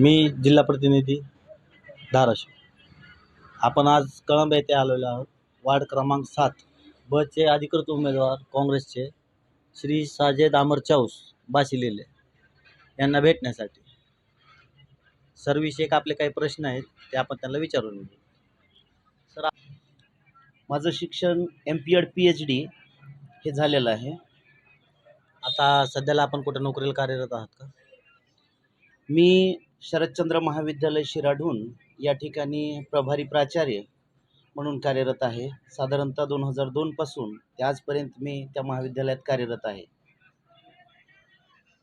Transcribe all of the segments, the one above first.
मी जिल्हा प्रतिनिधी धाराशिव. आपण आज कळंब येथे आलेलो आहोत. वार्ड क्रमांक सात. बचे अधिकृत उमेदवार काँग्रेसचे श्री साजेद अमर चौस बाशिलेले यांना भेटण्यासाठी. सर्विषयक आपले काही प्रश्न आहेत ते आपण त्यांना विचारून घेऊ. सर माझं शिक्षण M P Ed P H D हे झालेलं आहे. आता सध्याला आपण कुठं नोकरीला कार्यरत आहात का? मी शरदचंद्र महाविद्यालय शिराढून या ठिकाणी प्रभारी प्राचार्य म्हणून कार्यरत आहे. साधारणतः दोन हजार दोनपासून ते आजपर्यंत मी त्या महाविद्यालयात कार्यरत आहे.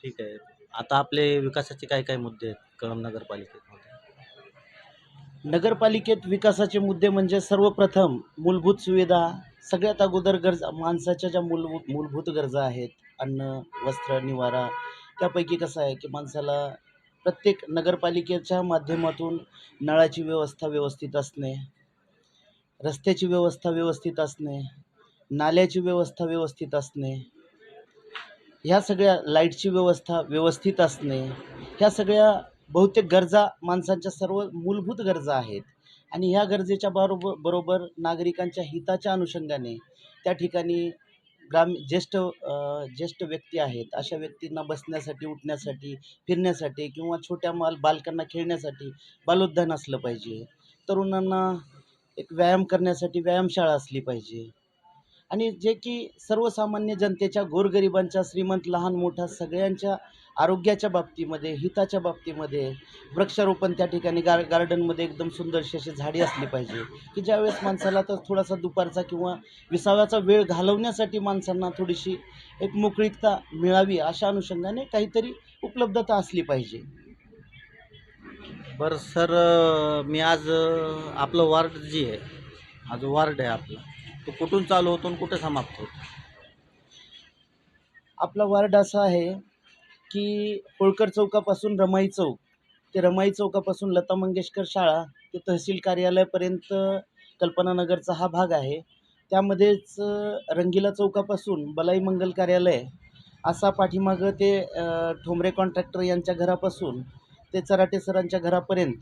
ठीक आहे. आता आपले विकासाचे काय काय मुद्दे आहेत कळंब नगरपालिकेमध्ये? नगरपालिकेत विकासाचे मुद्दे म्हणजे सर्वप्रथम मूलभूत सुविधा सगळ्यात अगोदर गरजा माणसाच्या ज्या मूलभूत मूलभूत गरजा आहेत अन्न वस्त्र निवारा त्यापैकी कसं आहे की माणसाला प्रत्येक नगरपालिकेच्या माध्यमातून नळाची व्यवस्था व्यवस्थित असणे रस्त्याची व्यवस्था व्यवस्थित असणे नाल्याची व्यवस्था व्यवस्थित असणे ह्या सगळ्या लाईटची व्यवस्था व्यवस्थित असणे ह्या सगळ्या बहुतेक गरजा माणसांच्या सर्व मूलभूत गरजा आहेत. आणि ह्या गरजेच्या बरोबर बरोबर नागरिकांच्या हिताच्या अनुषंगाने त्या ठिकाणी ग्रामीण ज्येष्ठ ज्येष्ठ व्यक्ती आहेत अशा व्यक्तींना बसण्यासाठी उठण्यासाठी फिरण्यासाठी किंवा छोट्या माल बालकांना खेळण्यासाठी बालोद्यान असलं पाहिजे. तरुणांना एक व्यायाम करण्यासाठी व्यायामशाळा असली पाहिजे. आणि जे की सर्वसामान्य जनतेच्या गोरगरिबांच्या श्रीमंत लहान मोठा सगळ्यांच्या आरोग्याच्या बाबतीमध्ये हिताच्या बाबतीमध्ये वृक्षारोपण त्या ठिकाणी गार गार्डनमध्ये एकदम सुंदरशी अशी झाडी असली पाहिजे. की ज्यावेळेस माणसाला तर थोडासा दुपारचा किंवा विसाव्याचा वेळ घालवण्यासाठी माणसांना थोडीशी एक मोकळीकता मिळावी अशा अनुषंगाने काहीतरी उपलब्धता असली पाहिजे. बरं सर मी आज आपलं वार्ड जी आहे हा जो वार्ड आहे आपला तो कुठून चालू होतो आणि कुठे समाप्त होतो? आपला वार्ड असा आहे की होळकर चौकापासून रमाई चौक ते रमाई चौकापासून लता मंगेशकर शाळा ते तहसील कार्यालयापर्यंत कल्पनानगरचा हा भाग आहे. त्यामध्येच रंगीला चौकापासून बलाई मंगल कार्यालय असा पाठीमागं ते ठोंबरे कॉन्ट्रॅक्टर यांच्या घरापासून ते चराटे सरांच्या घरापर्यंत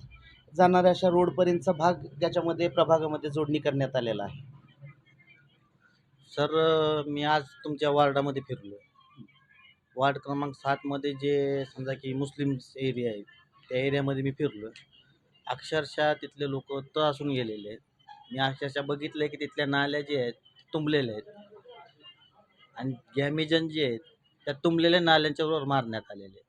जाणाऱ्या अशा रोडपर्यंतचा भाग त्याच्यामध्ये प्रभागामध्ये जोडणी करण्यात आलेला आहे. सर मी आज तुमच्या वार्डामध्ये फिरलो वार्ड क्रमांक सातमध्ये जे समजा की मुस्लिम्स एरिया आहे त्या एरियामध्ये मी फिरलो अक्षरशः तिथले लोक त्रासून गेलेले आहेत. मी अक्षरशः बघितलं की तिथल्या नाल्या जे आहेत तुंबलेल्या आहेत. आणि गॅमेजन जे आहेत त्या तुंबलेल्या नाल्यांच्याबरोबर मारण्यात आलेले आहेत.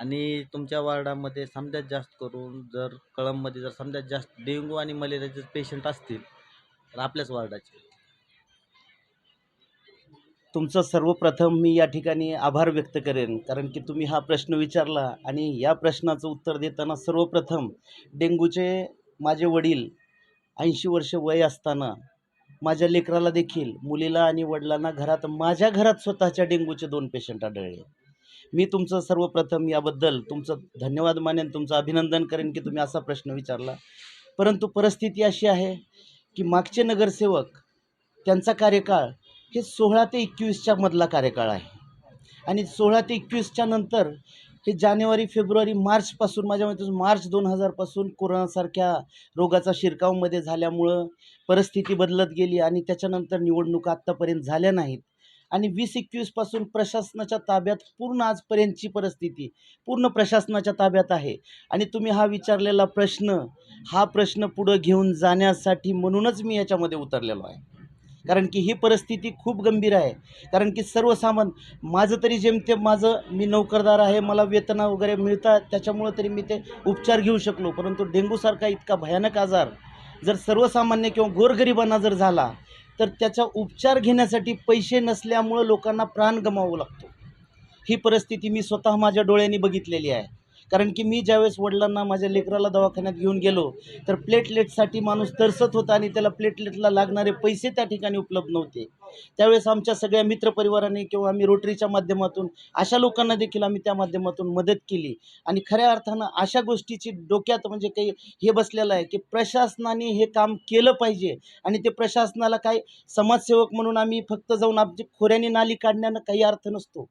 आणि तुमच्या वार्डामध्ये समजात जास्त करून जर कळंबमध्ये जर समजात जास्त डेंगू आणि मलेरियाचे पेशंट असतील तर आपल्याच वार्डाचे तुमचं सर्वप्रथम मी या ठिकाणी आभार व्यक्त करेन. कारण की तुम्ही हा प्रश्न विचारला आणि या प्रश्नाचं उत्तर देताना सर्वप्रथम डेंग्यूचे माझे वडील ऐंशी वर्ष वय असताना माझ्या लेकराला देखील मुलीला आणि वडिलांना घरात माझ्या घरात स्वतःच्या डेंग्यूचे दोन पेशंट आढळले. मी तुमचं सर्वप्रथम याबद्दल तुमचं धन्यवाद मानेन तुमचं अभिनंदन करेन की तुम्ही असा प्रश्न विचारला. परंतु परिस्थिती अशी आहे की मागचे नगरसेवक त्यांचा कार्यकाळ हे सोळा ते एकवीसच्या मधला कार्यकाळ आहे. आणि सोळा ते एकवीसच्या नंतर हे जानेवारी फेब्रुवारी मार्चपासून माझ्या मते मार्च दोन हजारपासून कोरोनासारख्या रोगाचा शिरकावमध्ये झाल्यामुळं परिस्थिती बदलत गेली आणि त्याच्यानंतर निवडणुका आत्तापर्यंत झाल्या नाहीत. आणि वीस एकवीसपासून प्रशासनाच्या ताब्यात पूर्ण आजपर्यंतची परिस्थिती पूर्ण प्रशासनाच्या ताब्यात आहे. आणि तुम्ही हा विचारलेला प्रश्न हा प्रश्न पुढं घेऊन जाण्यासाठी म्हणूनच मी याच्यामध्ये उतरलेलो आहे. कारण की ही परिस्थिती खूप गंभीर आहे. कारण की सर्वसामान माझं तरी जेमतेम माझं मी नोकरदार आहे मला वेतन वगैरे मिळतात त्याच्यामुळं तरी मी ते उपचार घेऊ शकलो. परंतु डेंग्यूसारखा इतका भयानक आजार जर सर्वसामान्य किंवा गोरगरिबांना जर झाला तर त्याचा उपचार घेण्यासाठी पैसे नसल्यामुळं लोकांना प्राण गमावं लागतो. ही परिस्थिती मी स्वतः माझ्या डोळ्यांनी बघितलेली आहे. कारण की मी ज्यावेळेस वडिलांना माझ्या लेकराला दवाखान्यात घेऊन गेलो तर प्लेटलेटसाठी माणूस तरसत होता आणि त्याला प्लेटलेटला लागणारे पैसे त्या ठिकाणी उपलब्ध नव्हते. त्यावेळेस आमच्या सगळ्या मित्रपरिवाराने किंवा आम्ही रोटरीच्या माध्यमातून अशा लोकांना देखील आम्ही त्या माध्यमातून मदत केली. आणि खऱ्या अर्थानं अशा गोष्टीची डोक्यात म्हणजे काही हे बसलेलं आहे की प्रशासनाने हे काम केलं पाहिजे आणि ते प्रशासनाला काय समाजसेवक म्हणून आम्ही फक्त जाऊन आमची खोऱ्याने नाली काढण्यानं काही अर्थ नसतो.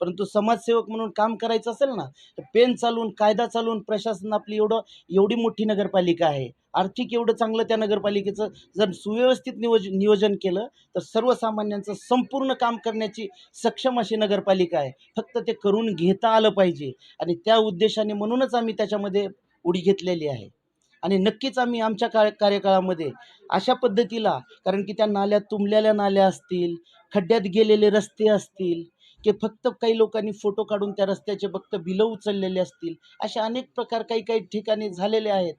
परंतु समाजसेवक म्हणून काम करायचं असेल ना तर पेन चालवून कायदा चालवून प्रशासन आपली एवढं एवढी मोठी नगरपालिका आहे. आर्थिक एवढं चांगलं त्या नगरपालिकेचं जर सुव्यवस्थित नियोज नियोजन केलं तर सर्वसामान्यांचं संपूर्ण काम करण्याची सक्षम अशी नगरपालिका आहे. फक्त ते करून घेता आलं पाहिजे. आणि त्या उद्देशाने म्हणूनच आम्ही त्याच्यामध्ये उडी घेतलेली आहे. आणि नक्कीच आम्ही आमच्या काळ कार्यकाळामध्ये अशा पद्धतीला कारण की त्या नाल्या तुंबलेल्या नाल्या असतील खड्ड्यात गेलेले रस्ते असतील की फक्त काही लोकांनी फोटो काढून त्या रस्त्याचे फक्त बिलं उचललेले असतील असे अनेक प्रकार काही काही ठिकाणी झालेले आहेत.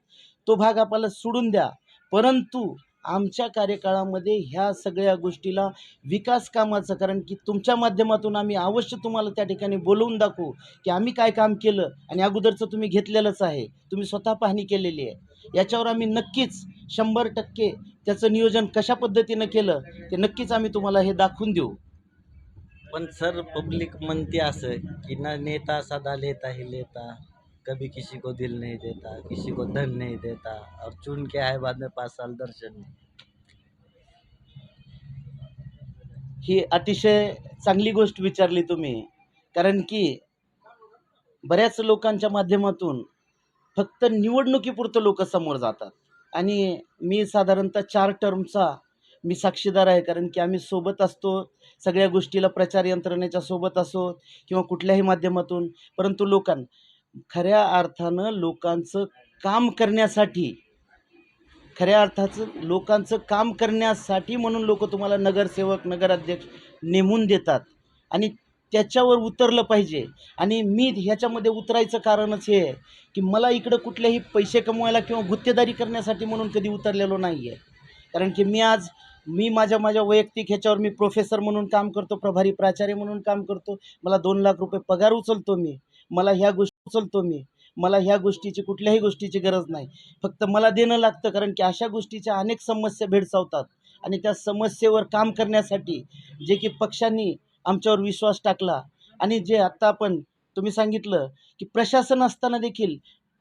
तो भाग आपल्याला सोडून द्या. परंतु आमच्या कार्यकाळामध्ये ह्या सगळ्या गोष्टीला विकास कामाचं कारण की तुमच्या माध्यमातून आम्ही अवश्य तुम्हाला त्या ठिकाणी बोलवून दाखवू की आम्ही काय काम केलं आणि अगोदरचं तुम्ही घेतलेलंच आहे. तुम्ही स्वतः पाहणी केलेली आहे. याच्यावर आम्ही नक्कीच शंभर टक्के त्याचं नियोजन कशा पद्धतीनं केलं ते नक्कीच आम्ही तुम्हाला हे दाखवून देऊ. पण सर पब्लिक म्हणते असं की ना नेता सदा लेता ही लेता. कभी किसी को दिल नहीं देता किसी को धन नहीं देता. और चुन के आए बाद में पाच साल दर्शन नहीं. ही अतिशय चांगली गोष्ट विचारली तुम्ही. कारण की बऱ्याच लोकांच्या माध्यमातून फक्त निवडणुकीपुरतं लोक समोर जातात. आणि मी साधारणतः चार टर्मचा मी साक्षीदार आहे कारण की आम्ही सोबत असतो. सगळ्या गोष्टीला प्रचार यंत्रणेच्या सोबत असो किंवा कुठल्याही माध्यमातून परंतु लोकां खऱ्या अर्थानं लोकांचं काम करण्यासाठी खऱ्या अर्थाचं लोकांचं काम करण्यासाठी म्हणून लोक तुम्हाला नगरसेवक नगराध्यक्ष नेमून देतात. आणि त्याच्यावर उतरलं पाहिजे. आणि मी ह्याच्यामध्ये उतरायचं कारणच हे आहे की मला इकडं कुठलेही पैसे कमवायला किंवा गुत्तेदारी करण्यासाठी म्हणून कधी उतरलेलो नाही आहे कारण की मी आज मी माझ्या माझ्या वैयक्तिक ह्याच्यावर मी प्रोफेसर म्हणून काम करतो प्रभारी प्राचार्य म्हणून काम करतो. मला दोन लाख रुपये पगार उचलतो मी. मला ह्या गोष्टी उचलतो मी. मला ह्या गोष्टीची कुठल्याही गोष्टीची गरज नाही. फक्त मला देणं लागतं कारण की अशा गोष्टीच्या अनेक समस्या भेडसावतात. आणि त्या समस्येवर काम करण्यासाठी जे की पक्षांनी आमच्यावर विश्वास टाकला. आणि जे आत्ता आपण तुम्ही सांगितलं की प्रशासन असताना देखील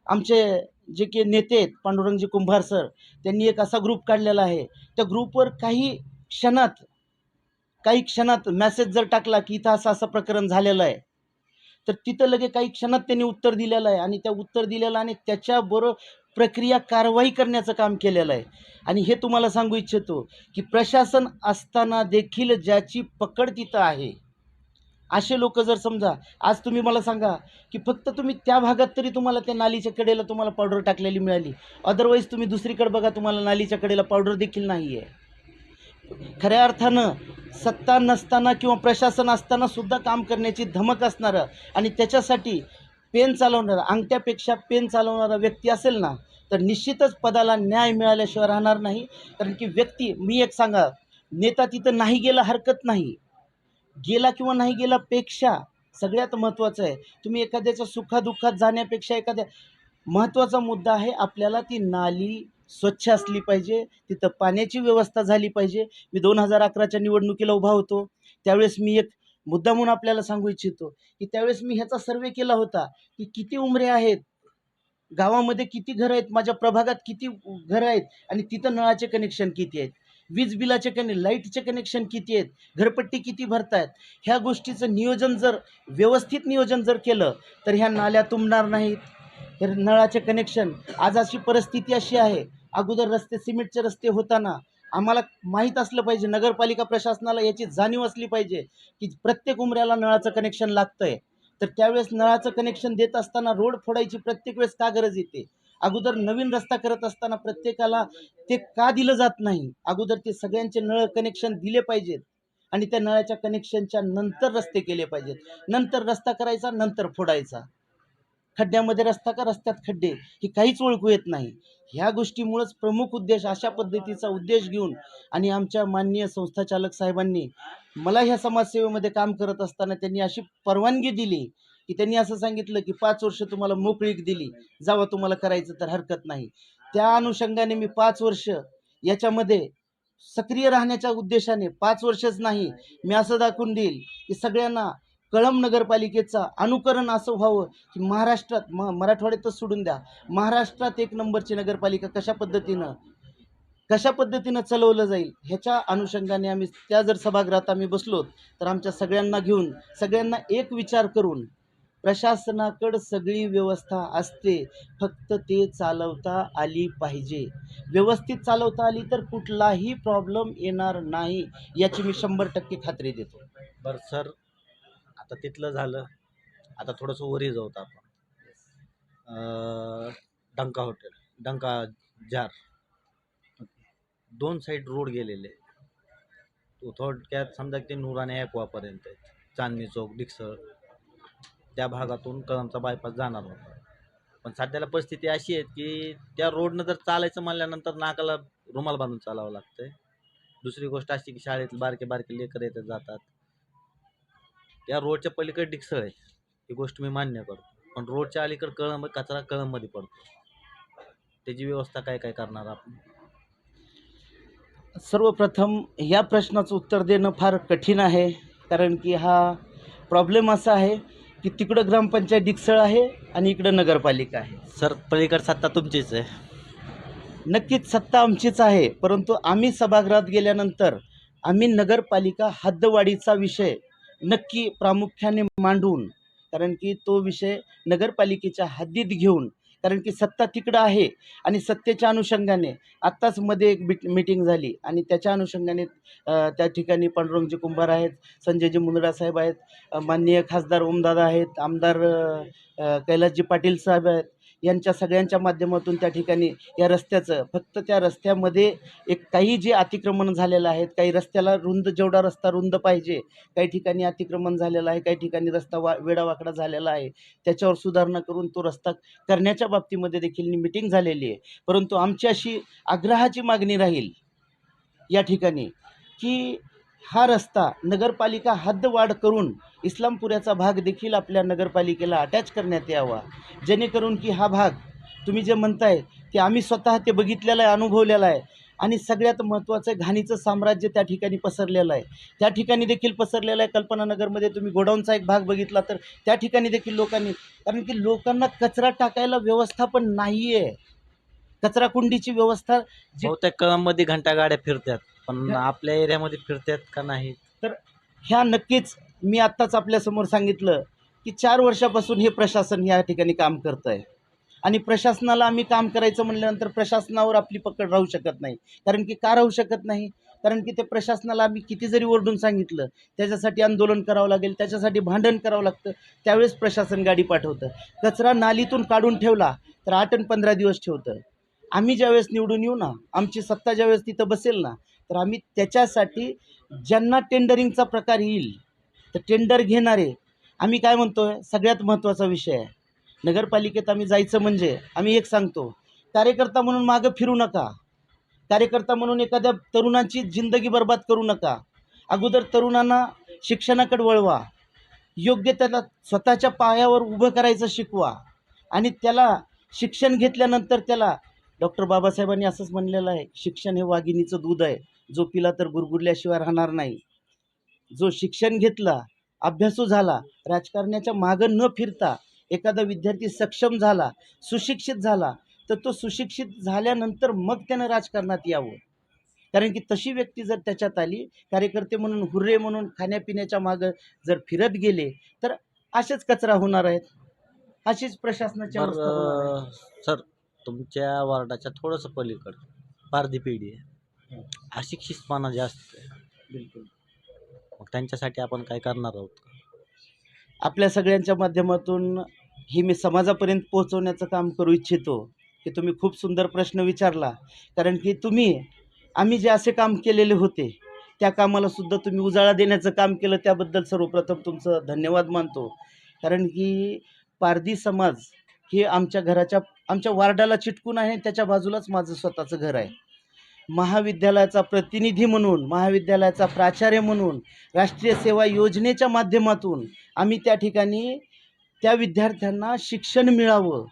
आमचे जे की नेते आहेत पांडुरंगजी कुंभार सर त्यांनी एक असा ग्रुप काढलेला आहे. त्या ग्रुपवर काही क्षणात काही क्षणात मॅसेज जर टाकला की इथं असं असं प्रकरण झालेलं आहे तर तिथं लगे काही क्षणात त्यांनी उत्तर दिलेलं आहे आणि त्या उत्तर दिलेलं आणि त्याच्याबरोबर प्रक्रिया कारवाई करण्याचं काम केलेलं आहे. आणि हे तुम्हाला सांगू इच्छितो की प्रशासन असताना देखील ज्याची पकड तिथं आहे असे लोक जर समजा आज तुम्ही मला सांगा की फक्त तुम्ही त्या भागात तरी तुम्हाला त्या नालीच्या कडेला तुम्हाला पावडर टाकलेली मिळाली. अदरवाईज तुम्ही दुसरीकडे बघा तुम्हाला नालीच्या कडेला पावडर देखील नाही आहे खऱ्या अर्थानं सत्ता नसताना किंवा प्रशासन असताना सुद्धा काम करण्याची धमक असणारं आणि त्याच्यासाठी पेन चालवणारा अंगठ्यापेक्षा पेन चालवणारा व्यक्ती असेल ना तर निश्चितच पदाला न्याय मिळाल्याशिवाय राहणार नाही. कारण की व्यक्ती मी एक सांगा नेता तिथं नाही गेला हरकत नाही. गेला किंवा नाही गेलापेक्षा सगळ्यात महत्त्वाचं आहे. तुम्ही एखाद्याच्या सुखादुःखात जाण्यापेक्षा एखाद्या महत्त्वाचा मुद्दा आहे आपल्याला ती नाली स्वच्छ असली पाहिजे तिथं पाण्याची व्यवस्था झाली पाहिजे. मी दोन हजार अकराच्या निवडणुकीला उभा होतो. त्यावेळेस मी एक मुद्दा म्हणून आपल्याला सांगू इच्छितो की त्यावेळेस मी ह्याचा सर्वे केला होता की किती उमरे आहेत गावामध्ये किती घरं आहेत माझ्या प्रभागात किती घरं आहेत आणि तिथं नळाचे कनेक्शन किती आहेत. वीज बिलाचे कने लाईटचे कनेक्शन किती आहेत घरपट्टी किती भरतायत ह्या गोष्टीचं नियोजन जर व्यवस्थित नियोजन जर केलं तर ह्या नाल्या तुंबणार नाहीत. तर नळाचे कनेक्शन आज अशी परिस्थिती अशी आहे अगोदर रस्ते सिमेंटचे रस्ते होताना आम्हाला माहीत असलं पाहिजे नगरपालिका प्रशासनाला याची जाणीव असली पाहिजे की प्रत्येक उमऱ्याला नळाचं कनेक्शन लागतं आहे तर त्यावेळेस नळाचं कनेक्शन देत असताना रोड फोडायची प्रत्येक वेळेस का गरज येते? अगोदर नवीन रस्ता करत असताना प्रत्येकाला ते का दिलं जात नाही? अगोदर ते सगळ्यांचे नळ कनेक्शन दिले पाहिजेत आणि त्या नळाच्या कनेक्शनच्या नंतर रस्ते केले पाहिजेत. नंतर रस्ता करायचा नंतर फोडायचा. खड्ड्यामध्ये रस्ता का रस्त्यात खड्डे? ही काहीच ओळखू येत नाही. ह्या गोष्टीमुळंच प्रमुख उद्देश अशा पद्धतीचा उद्देश घेऊन आणि आमच्या माननीय संस्थाचालक साहेबांनी मला ह्या समाजसेवेमध्ये काम करत असताना त्यांनी अशी परवानगी दिली की त्यांनी असं सांगितलं की पाच वर्ष तुम्हाला मोकळीक दिली जावा तुम्हाला करायचं तर हरकत नाही. त्या अनुषंगाने मी पाच वर्ष याच्यामध्ये सक्रिय राहण्याच्या उद्देशाने पाच वर्षच नाही मी असं दाखवून देईल की सगळ्यांना कळंब नगरपालिकेचा अनुकरण असं व्हावं की महाराष्ट्रात म मराठवाड्यातच सोडून द्या. महाराष्ट्रात एक नंबरची नगरपालिका कशा पद्धतीनं कशा पद्धतीनं चालवलं जाईल ह्याच्या अनुषंगाने आम्ही त्या जर सभागृहात आम्ही बसलो तर आमच्या सगळ्यांना घेऊन सगळ्यांना एक विचार करून प्रशासनाकडं सगळी व्यवस्था असते. फक्त ते चालवता आली पाहिजे. व्यवस्थित चालवता आली तर कुठलाही प्रॉब्लेम येणार नाही याची मी शंभर टक्के खात्री देतो. बरं सर आता तिथलं झालं. आता थोडंसं वरी जाऊत आपण. अं, डंका हॉटेल डंका जार. दोन साईड रोड गेलेले. तो थोडक्यात समजा की ते नुराने ॲक्वापर्यंत आहेत. चांदणी चौक डिक्सळ. त्या भागातून कळमचा बायपास जाणार होता. पण सध्याला परिस्थिती अशी आहे की त्या रोडनं जर चालायचं म्हणल्यानंतर नाकाला रुमाल बांधून चालावं लागतंय. दुसरी गोष्ट अशी की शाळेत बारके बारके लेकर येतात जातात. त्या रोडच्या पलीकडे डिक्सळ आहे. ही गोष्ट मी मान्य करतो. पण रोडच्या अलीकडे कळंब कचरा कळंबमध्ये पडतो. त्याची व्यवस्था काय काय करणार आपण? सर्वप्रथम या प्रश्नाचं उत्तर देणं फार कठीण आहे. कारण की हा प्रॉब्लेम असा आहे की तिकडं ग्रामपंचायत डिकसळ आहे आणि इकडं नगरपालिका आहे. सर पलीकडे सत्ता तुमचीच आहे. नक्कीच सत्ता आमचीच आहे परंतु आम्ही सभागृहात गेल्यानंतर आम्ही नगरपालिका हद्दवाढीचा विषय नक्की प्रामुख्याने मांडून कारण की तो विषय नगरपालिकेच्या हद्दीत घेऊन कारण की सत्ता तिकडं आहे आणि सत्तेच्या अनुषंगाने. आत्ताच मध्ये एक बिट मीटिंग झाली आणि त्याच्या अनुषंगाने त्या ठिकाणी पांडुरंगजी कुंभार आहेत संजयजी मुंदडा साहेब आहेत माननीय खासदार ओमदादा आहेत आमदार कैलासजी पाटील साहेब आहेत यांच्या सगळ्यांच्या माध्यमातून त्या ठिकाणी या रस्त्याचं फक्त त्या रस्त्यामध्ये एक काही जे अतिक्रमण झालेलं आहेत काही रस्त्याला रुंद जेवढा रस्ता रुंद पाहिजे काही ठिकाणी अतिक्रमण झालेलं आहे काही ठिकाणी रस्ता वा वेडावाकडा झालेला आहे त्याच्यावर सुधारणा करून तो रस्ता करण्याच्या बाबतीमध्ये देखील मिटिंग झालेली आहे. परंतु आमची अशी आग्रहाची मागणी राहील या ठिकाणी की हा रस्ता नगरपालिका हद्दवाढ करून इस्लामपुऱ्याचा भाग देखील आपल्या नगरपालिकेला अटॅच करण्यात यावा. जेणेकरून की हा भाग तुम्ही जे म्हणताय की आम्ही स्वतः ते बघितलेलं आहे अनुभवलेलं आहे आणि सगळ्यात महत्त्वाचं घाणीचं साम्राज्य त्या ठिकाणी पसरलेलं आहे. त्या ठिकाणी देखील पसरलेलं आहे कल्पनानगरमध्ये तुम्ही गोडाऊनचा एक भाग बघितला तर त्या ठिकाणी देखील लोकांनी कारण की लोकांना कचरा टाकायला व्यवस्था पण नाही आहे कचराकुंडीची व्यवस्था जी बहुतेक कळंबमध्ये घंटा गाड्या फिरतात. पण आपल्या एरियामध्ये फिरतात का नाही ह्या नक्कीच मी आत्ताच आपल्यासमोर सांगितलं की चार वर्षापासून हे प्रशासन या ठिकाणी काम करतं आहे आणि प्रशासनाला आम्ही काम करायचं म्हणल्यानंतर प्रशासनावर आपली पकड राहू शकत नाही. कारण की का राहू शकत नाही? कारण की ते प्रशासनाला आम्ही किती जरी ओरडून सांगितलं त्याच्यासाठी आंदोलन करावं लागेल त्याच्यासाठी भांडण करावं लागतं त्यावेळेस प्रशासन गाडी पाठवतं. कचरा नालीतून काढून ठेवला तर आठ आणि पंधरा दिवस ठेवतं. आम्ही ज्यावेळेस निवडून येऊ ना आमची सत्ता ज्यावेळेस तिथं बसेल ना तर आम्ही त्याच्यासाठी ज्यांना टेंडरिंगचा प्रकार येईल तर टेंडर घेणारे आम्ही काय म्हणतो आहे सगळ्यात महत्त्वाचा विषय आहे. नगरपालिकेत आम्ही जायचं म्हणजे आम्ही एक सांगतो कार्यकर्ता म्हणून मागं फिरू नका. कार्यकर्ता म्हणून एखाद्या तरुणाची जिंदगी बर्बाद करू नका. अगोदर तरुणांना शिक्षणाकडे वळवा. योग्य त्याला स्वतःच्या पायावर उभं करायचं शिकवा. आणि त्याला शिक्षण घेतल्यानंतर त्याला डॉक्टर बाबासाहेबांनी असंच म्हणलेलं आहे शिक्षण हे वाघिणीचं दूध आहे. जो पिला तर गुरगुरल्याशिवाय राहणार नाही. जो शिक्षण घेतला अभ्यासू झाला राजकारण्याच्या मागं न फिरता एखादा विद्यार्थी सक्षम झाला सुशिक्षित झाला तर तो सुशिक्षित झाल्यानंतर मग त्यानं राजकारणात यावं. कारण की तशी व्यक्ती जर त्याच्यात आली कार्यकर्ते म्हणून हुर्रे म्हणून खाण्यापिण्याच्या मागं जर फिरत गेले तर असेच कचरा होणार आहेत. अशीच प्रशासनाची अवस्था होणार आहे. बरं सर तुमच्या वार्डाच्या थोडंसं पलीकडं पारधी पिढी आहे. अशिक्षितपणा जास्त आहे. बिलकुल. मग त्यांच्यासाठी आपण काय करणार आहोत? आपल्या सगळ्यांच्या माध्यमातून ही मी समाजापर्यंत पोहोचवण्याचं काम करू इच्छितो. की तुम्ही खूप सुंदर प्रश्न विचारला. कारण की तुम्ही आम्ही जे असे काम केलेले होते त्या कामाला सुद्धा तुम्ही उजाळा देण्याचं काम केलं त्याबद्दल सर्वप्रथम तुमचं धन्यवाद मानतो. कारण की पारधी समाज हे आमच्या घराच्या आमच्या वार्डाला चिटकून आहे त्याच्या बाजूलाच माझं स्वतःचं घर आहे. महाविद्यालयाचा प्रतिनिधी म्हणून महाविद्यालयाचा प्राचार्य म्हणून राष्ट्रीय सेवा योजनेच्या माध्यमातून आम्ही त्या ठिकाणी त्या विद्यार्थ्यांना शिक्षण मिळावं.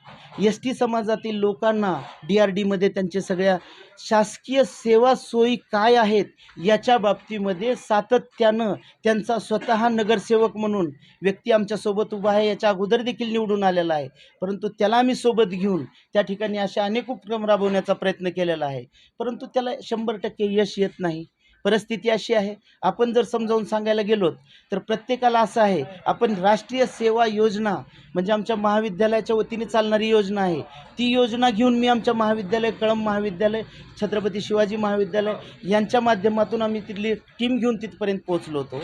एस टी समाजातील लोकांना डी आर डीमध्ये त्यांचे सगळ्या शासकीय सेवा सोयी काय आहेत याच्या बाबतीमध्ये सातत्यानं त्यांचा स्वतः नगरसेवक म्हणून व्यक्ती आमच्यासोबत उभा आहे याच्या अगोदर देखील निवडून आलेला आहे. परंतु त्याला आम्ही सोबत घेऊन त्या ठिकाणी असे अनेक उपक्रम राबवण्याचा प्रयत्न केलेला आहे. परंतु त्याला शंभर टक्के यश येत नाही. परिस्थिती अशी आहे. आपण जर समजावून सांगायला गेलो तर प्रत्येकाला असं आहे आपण राष्ट्रीय सेवा योजना म्हणजे आमच्या महाविद्यालयाच्या वतीने चालणारी योजना आहे. ती योजना घेऊन मी आमच्या महाविद्यालय कळंब महाविद्यालय छत्रपती शिवाजी महाविद्यालय यांच्या माध्यमातून आम्ही तिथली टीम घेऊन तिथपर्यंत पोहोचलो होतो.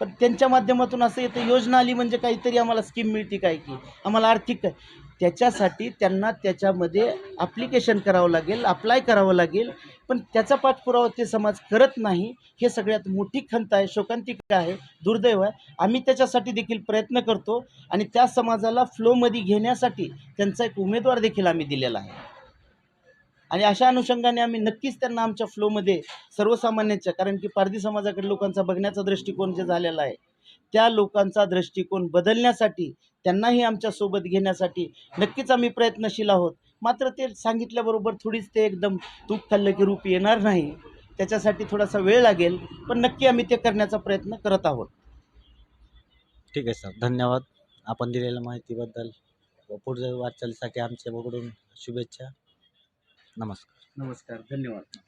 पण त्यांच्या माध्यमातून असं येतं योजना आली म्हणजे काहीतरी आम्हाला स्कीम मिळते काय की? आम्हाला आर्थिक त्याच्यासाठी त्यांना त्याच्यामध्ये ॲप्लिकेशन करावं लागेल अप्लाय करावं लागेल. पण त्याचा पाठपुरावा ते समाज करत नाही. हे सगळ्यात मोठी खंत आहे शोकांतिका आहे दुर्दैव आहे. आम्ही त्याच्यासाठी देखील प्रयत्न करतो आणि त्या समाजाला फ्लोमध्ये घेण्यासाठी त्यांचा एक उमेदवार देखील आम्ही दिलेला आहे. आणि अशा अनुषंगाने आम्ही नक्कीच त्यांना आमच्या फ्लोमध्ये सर्वसामान्यांच्या कारण की पारधी समाजाकडे लोकांचा बघण्याचा दृष्टिकोन जे झालेला आहे त्या लोकांचा दृष्टिकोन बदलण्यासाठी त्यांनाही आमच्यासोबत घेण्यासाठी नक्कीच आम्ही प्रयत्नशील आहोत. मात्र ते सांगितल्याबरोबर थोडीच ते एकदम तूप खाल्लं की रूप येणार नाही. त्याच्यासाठी थोडासा वेळ लागेल पण नक्की आम्ही ते करण्याचा प्रयत्न करत आहोत. ठीक आहे सर. धन्यवाद. आपण दिलेल्या माहितीबद्दल व पुढच्या वाटचालीसाठी आमच्याकडून शुभेच्छा. नमस्कार. नमस्कार. धन्यवाद.